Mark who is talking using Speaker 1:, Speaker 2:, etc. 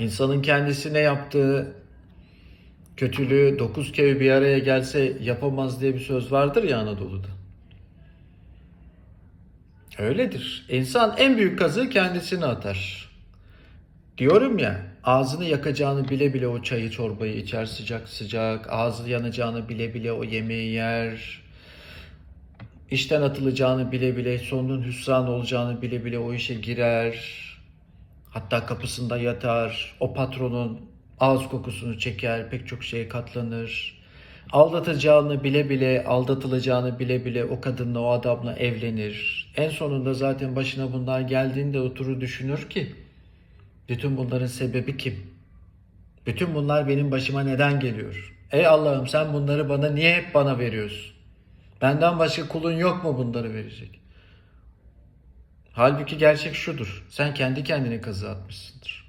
Speaker 1: İnsanın kendisine yaptığı kötülüğü dokuz kere bir araya gelse yapamaz diye bir söz vardır ya Anadolu'da. Öyledir. İnsan en büyük kazığı kendisine atar. Diyorum ya ağzını yakacağını bile bile o çayı çorbayı içer sıcak sıcak. Ağzı yanacağını bile bile o yemeği yer. İşten atılacağını bile bile sonunun hüsran olacağını bile bile o işe girer. Hatta kapısında yatar. O patronun ağız kokusunu çeker. Pek çok şeye katlanır. Aldatacağını bile bile, aldatılacağını bile bile o kadınla o adamla evlenir. En sonunda zaten başına bunlar geldiğinde oturur düşünür ki bütün bunların sebebi kim? Bütün bunlar benim başıma neden geliyor? Ey Allah'ım sen bunları bana niye hep bana veriyorsun? Benden başka kulun yok mu bunları verecek? Halbuki gerçek şudur. Sen kendi kendine kazı atmışsındır.